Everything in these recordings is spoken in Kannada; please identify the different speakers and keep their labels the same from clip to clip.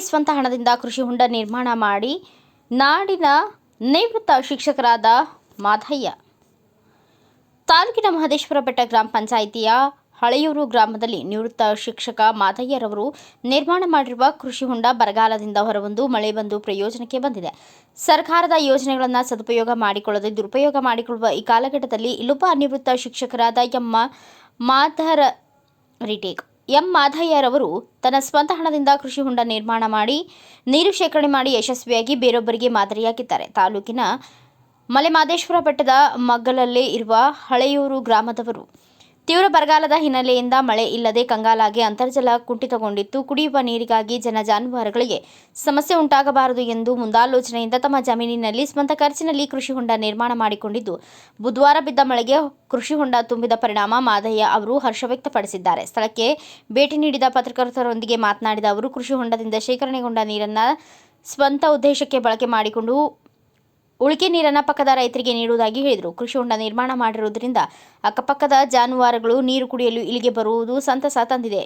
Speaker 1: ಸ್ವಂತ ಹಣದಿಂದ ಕೃಷಿ ಹೊಂಡ ನಿರ್ಮಾಣ ಮಾಡಿ ನಾಡಿನ ನಿವೃತ್ತ ಶಿಕ್ಷಕರಾದ ಮಾಧಯ್ಯ. ತಾಲೂಕಿನ ಮಹದೇಶ್ವರ ಬೆಟ್ಟ ಗ್ರಾಮ ಪಂಚಾಯಿತಿಯ ಹಳೆಯೂರು ಗ್ರಾಮದಲ್ಲಿ ನಿವೃತ್ತ ಶಿಕ್ಷಕ ಮಾಧಯ್ಯರವರು ನಿರ್ಮಾಣ ಮಾಡಿರುವ ಕೃಷಿ ಹೊಂಡ ಬರಗಾಲದಿಂದ ಹೊರಬಂದು ಮಳೆ ಬಂದು ಪ್ರಯೋಜನಕ್ಕೆ ಬಂದಿದೆ. ಸರ್ಕಾರದ ಯೋಜನೆಗಳನ್ನು ಸದುಪಯೋಗ ಮಾಡಿಕೊಳ್ಳದೆ ದುರುಪಯೋಗ ಮಾಡಿಕೊಳ್ಳುವ ಈ ಕಾಲಘಟ್ಟದಲ್ಲಿ ಇಲ್ಲೊಬ್ಬ ನಿವೃತ್ತ ಶಿಕ್ಷಕರಾದ ಎಮ್ಮ ಮಾಧರ ರಿಟೇಕ್. ಎಂ ಮಾಧಯ್ಯರವರು ತನ್ನ ಸ್ವಂತ ಹಣದಿಂದ ಕೃಷಿ ಹೊಂಡ ನಿರ್ಮಾಣ ಮಾಡಿ, ನೀರು ಶೇಖರಣೆ ಮಾಡಿ ಯಶಸ್ವಿಯಾಗಿ ಬೇರೊಬ್ಬರಿಗೆ ಮಾದರಿಯಾಗಿದ್ದಾರೆ. ತಾಲೂಕಿನ ಮಲೆಮಾದೇಶ್ವರ ಬೆಟ್ಟದ ಮಗ್ಗಲಲ್ಲೇ ಇರುವ ಹಳೆಯೂರು ಗ್ರಾಮದವರು ತೀವ್ರ ಬರಗಾಲದ ಹಿನ್ನೆಲೆಯಿಂದ ಮಳೆ ಇಲ್ಲದೆ ಕಂಗಾಲಾಗಿ ಅಂತರ್ಜಲ ಕುಂಠಿತಗೊಂಡಿತ್ತು. ಕುಡಿಯುವ ನೀರಿಗಾಗಿ ಜನ ಜಾನುವಾರುಗಳಿಗೆ ಸಮಸ್ಯೆ ಉಂಟಾಗಬಾರದು ಎಂದು ಮುಂದಾಲೋಚನೆಯಿಂದ ತಮ್ಮ ಜಮೀನಿನಲ್ಲಿ ಸ್ವಂತ ಖರ್ಚಿನಲ್ಲಿ ಕೃಷಿ ಹೊಂಡ ನಿರ್ಮಾಣ ಮಾಡಿಕೊಂಡಿದ್ದು, ಬುಧವಾರ ಬಿದ್ದ ಮಳೆಗೆ ಕೃಷಿ ಹೊಂಡ ತುಂಬಿದ ಪರಿಣಾಮ ಮಾದಯ್ಯ ಅವರು ಹರ್ಷ ವ್ಯಕ್ತಪಡಿಸಿದ್ದಾರೆ. ಸ್ಥಳಕ್ಕೆ ಭೇಟಿ ನೀಡಿದ ಪತ್ರಕರ್ತರೊಂದಿಗೆ ಮಾತನಾಡಿದ ಅವರು, ಕೃಷಿ ಹೊಂಡದಿಂದ ಶೇಖರಣೆಗೊಂಡ ನೀರನ್ನು ಸ್ವಂತ ಉದ್ದೇಶಕ್ಕೆ ಬಳಕೆ ಮಾಡಿಕೊಂಡು ಉಳಿಕೆ ನೀರನ್ನು ಪಕ್ಕದ ರೈತರಿಗೆ ನೀಡುವುದಾಗಿ ಹೇಳಿದರು. ಕೃಷಿ ಹೊಂಡ ನಿರ್ಮಾಣ ಮಾಡಿರುವುದರಿಂದ ಅಕ್ಕಪಕ್ಕದ ಜಾನುವಾರುಗಳು ನೀರು ಕುಡಿಯಲು ಇಲ್ಲಿಗೆ ಬರುವುದು ಸಂತಸ ತಂದಿದೆ.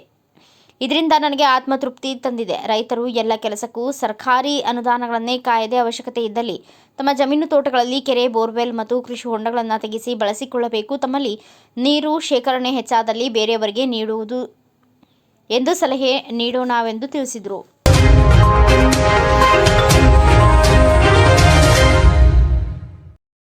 Speaker 1: ಇದರಿಂದ ನನಗೆ ಆತ್ಮತೃಪ್ತಿ ತಂದಿದೆ. ರೈತರು ಎಲ್ಲ ಕೆಲಸಕ್ಕೂ ಸರ್ಕಾರಿ ಅನುದಾನಗಳನ್ನೇ ಕಾಯದೆ ಅವಶ್ಯಕತೆ ಇದ್ದಲ್ಲಿ ತಮ್ಮ ಜಮೀನು ತೋಟಗಳಲ್ಲಿ ಕೆರೆ, ಬೋರ್ವೆಲ್ ಮತ್ತು ಕೃಷಿ ಹೊಂಡಗಳನ್ನು ತೆಗೆಸಿ ಬಳಸಿಕೊಳ್ಳಬೇಕು. ತಮ್ಮಲ್ಲಿ ನೀರು ಶೇಖರಣೆ ಹೆಚ್ಚಾದಲ್ಲಿ ಬೇರೆಯವರಿಗೆ ನೀಡುವುದು ಎಂದು ಸಲಹೆ ನೀಡೋಣವೆಂದು ತಿಳಿಸಿದರು.